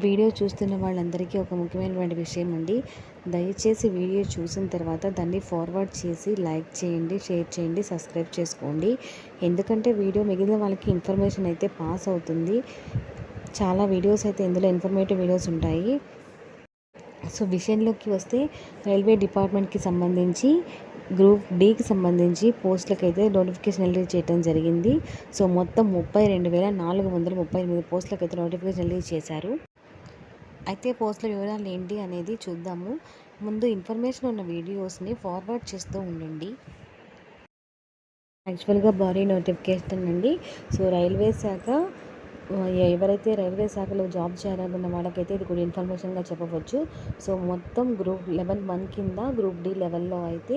Video చూస్తున్న వాళ్ళందరికీ ఒక ముఖ్యమైనటువంటి విషయం అండి. దయచేసి వీడియో చూసిన తర్వాత దాన్ని ఫార్వర్డ్ చేసి లైక్ చేయండి షేర్ చేయండి సబ్స్క్రైబ్ చేసుకోండి. ఎందుకంటే వీడియో మిగిలిన వాళ్ళకి ఇన్ఫర్మేషన్ అయితే పాస్ అవుతుంది. చాలా వీడియోస్ అయితే ఇందులో ఇన్ఫర్మేటివ్ వీడియోస్ ఉంటాయి. సో విషయంలోకి వస్తే రైల్వే డిపార్ట్మెంట్కి సంబంధించి గ్రూప్ డీకి సంబంధించి పోస్టులకు అయితే నోటిఫికేషన్ రిలీజ్ చేయడం జరిగింది. సో మొత్తం ముప్పై రెండు వేల నాలుగు వందల ముప్పై ఎనిమిది పోస్టులకు అయితే నోటిఫికేషన్ రిలీజ్ చేశారు. అయితే పోస్ట్ల వివరాలు ఏంటి అనేది చూద్దాము. ముందు ఇన్ఫర్మేషన్ ఉన్న వీడియోస్ని ఫార్వర్డ్ చేస్తూ ఉండండి. యాక్చువల్గా భారీ నోటిఫికేషన్ అండి. సో రైల్వే శాఖ ఎవరైతే రైల్వే శాఖలో జాబ్ చేయాలనుకున్న వాళ్ళకైతే ఇది కూడా ఇన్ఫర్మేషన్గా చెప్పవచ్చు. సో మొత్తం గ్రూప్ లెవెన్ వన్ కింద గ్రూప్ డి లెవెల్లో అయితే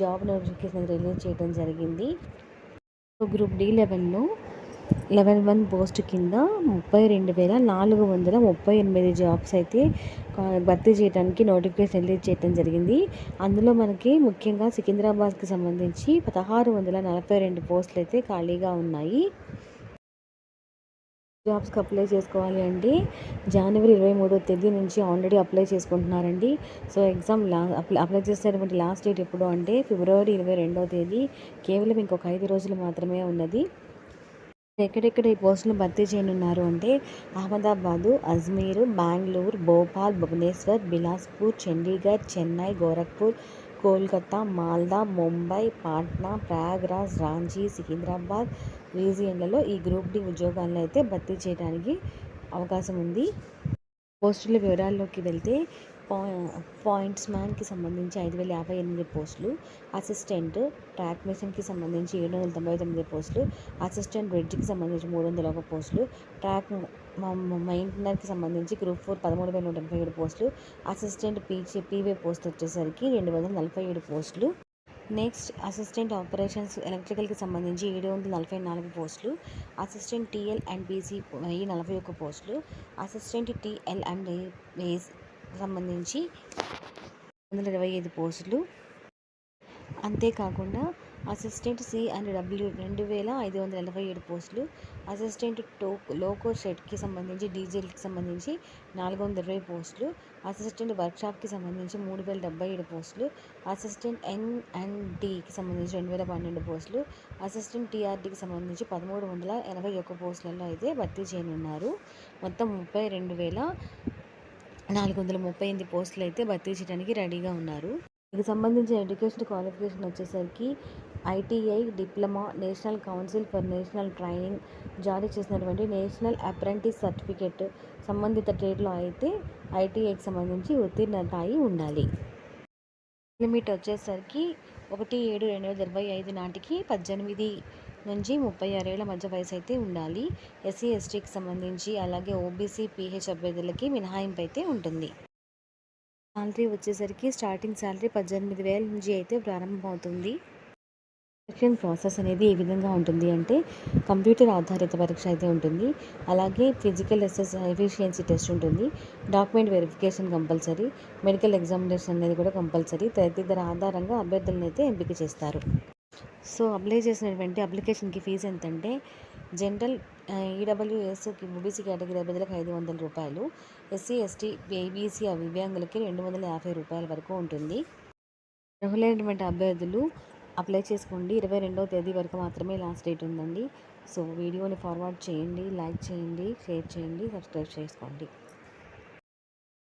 జాబ్ నోటిఫికేషన్ రిలీజ్ చేయడం జరిగింది. సో గ్రూప్ డి లెవెల్లో లెవెన్ వన్ పోస్ట్ కింద ముప్పై రెండు వేల నాలుగు వందల ముప్పై ఎనిమిది జాబ్స్ అయితే భర్తీ చేయడానికి నోటిఫికేషన్ రిలీజ్ చేయడం జరిగింది. అందులో మనకి ముఖ్యంగా సికింద్రాబాద్కి సంబంధించి పదహారు వందల నలభై రెండు పోస్టులు అయితే ఖాళీగా ఉన్నాయి. జాబ్స్కి అప్లై చేసుకోవాలి అండి. జనవరి ఇరవై మూడో తేదీ నుంచి ఆల్రెడీ అప్లై చేసుకుంటున్నారండి. సో ఎగ్జామ్ లా అప్లై అప్లై చేసేటువంటి లాస్ట్ డేట్ ఎప్పుడు అంటే ఫిబ్రవరి ఇరవై రెండవ తేదీ. కేవలం ఇంకొక ఐదు రోజులు మాత్రమే ఉన్నది. ఎక్కడెక్కడ ఈ పోస్టులు భర్తీ చేయనున్నారు అంటే అహ్మదాబాదు అజ్మీరు బెంగళూరు భోపాల్ భువనేశ్వర్ బిలాస్పూర్ చండీగఢ్ చెన్నై గోరఖ్పూర్ కోల్కతా మాల్దా ముంబై పాట్నా ప్రయాగ్రాజ్ రాంచీ సికింద్రాబాద్ రీజియన్లలో ఈ గ్రూప్ డి ఉద్యోగాలను అయితే భర్తీ చేయడానికి అవకాశం ఉంది. పోస్టుల వివరాల్లోకి వెళ్తే పాయింట్స్ మ్యాన్కి సంబంధించి ఐదు వేల యాభై ఎనిమిది పోస్టులు అసిస్టెంట్ ట్రాక్ మిషన్కి సంబంధించి ఏడు వందల తొంభై తొమ్మిది పోస్టులు అసిస్టెంట్ బ్రిడ్జ్కి సంబంధించి మూడు వందల ఒక పోస్టులు ట్రాక్ మెయింటెనర్కి సంబంధించి గ్రూప్ ఫోర్ పదమూడు వేల నూట ఎనభై ఏడు పోస్టులు అసిస్టెంట్ పీజీ పీవే పోస్ట్ వచ్చేసరికి రెండు వందల నలభై ఏడు పోస్టులు. నెక్స్ట్ అసిస్టెంట్ ఆపరేషన్స్ ఎలక్ట్రికల్కి సంబంధించి ఏడు వందల నలభై నాలుగు పోస్టులు అసిస్టెంట్ టీఎల్ అండ్ బీసీ నలభై ఒక్క పోస్టులు అసిస్టెంట్ టీఎల్ అండ్ సంబంధించి వందల ఇరవై ఐదు పోస్టులు. అంతేకాకుండా అసిస్టెంట్ సి అండ్ డబ్ల్యూ రెండు వేల ఐదు వందల ఎనభై ఏడు పోస్టులు. అసిస్టెంట్ టో లోకో షెడ్కి సంబంధించి డీజిల్కి సంబంధించి నాలుగు వందల ఇరవై పోస్టులు. అసిస్టెంట్ వర్క్షాప్కి సంబంధించి మూడు వేల డెబ్బై ఏడు పోస్టులు. అసిస్టెంట్ ఎన్ అండ్ డికి సంబంధించి రెండు వేల పన్నెండు పోస్టులు. అసిస్టెంట్ టీఆర్డీకి సంబంధించి పదమూడు వందల ఎనభై ఒక్క పోస్టులలో అయితే భర్తీ చేయనున్నారు. మొత్తం ముప్పై రెండు వేల నాలుగు వందల ముప్పై ఎనిమిది పోస్టులు అయితే భర్తీ చేయడానికి రెడీగా ఉన్నారు. దీనికి సంబంధించిన ఎడ్యుకేషన్ క్వాలిఫికేషన్ వచ్చేసరికి ITI diploma national council for national training జారీ చేసినటువంటి నేషనల్ అప్రెంటిస్ సర్టిఫికేట్ సంబంధిత ట్రేడ్లో అయితే ఐటీఐకి సంబంధించి ఉత్తీర్ణత అయి ఉండాలి. లిమిట్ వచ్చేసరికి ఒకటి ఏడు రెండు వేల ఇరవై ఐదు నాటికి పద్దెనిమిది నుంచి ముప్పై ఆరేళ్ళ మధ్య వయసు అయితే ఉండాలి. ఎస్సీ ఎస్టీకి సంబంధించి అలాగే ఓబీసీ పీహెచ్ అభ్యర్థులకి మినహాయింపు అయితే ఉంటుంది. శాలరీ వచ్చేసరికి స్టార్టింగ్ శాలరీ పద్దెనిమిది వేల నుంచి అయితే ప్రారంభమవుతుంది. సెలక్షన్ ప్రాసెస్ అనేది ఏ విధంగా ఉంటుంది అంటే కంప్యూటర్ ఆధారిత పరీక్ష అయితే ఉంటుంది. అలాగే ఫిజికల్ ఎస్ఎస్ ఎఫిషియన్సీ టెస్ట్ ఉంటుంది. Document verification compulsory. Medical examination అనేది కూడా కంపల్సరీ. తదితర ఆధారంగా అభ్యర్థులను అయితే ఎంపిక చేస్తారు. సో అప్లై చేసినటువంటి అప్లికేషన్కి ఫీజు ఎంతంటే జనరల్ ఈడబ్ల్యూఎస్కి ఓబీసీ కేటగిరీ అభ్యర్థులకు ఐదు వందల రూపాయలు. ఎస్సీ ఎస్టీ ఏబీసీ దివ్యాంగులకి రెండు వందల యాభై రూపాయల వరకు ఉంటుంది. అర్హులైనటువంటి అభ్యర్థులు అప్లై చేసుకోండి. ఇరవై రెండవ తేదీ వరకు మాత్రమే లాస్ట్ డేట్ ఉందండి. సో వీడియోని ఫార్వర్డ్ చేయండి లైక్ చేయండి షేర్ చేయండి సబ్స్క్రైబ్ చేసుకోండి.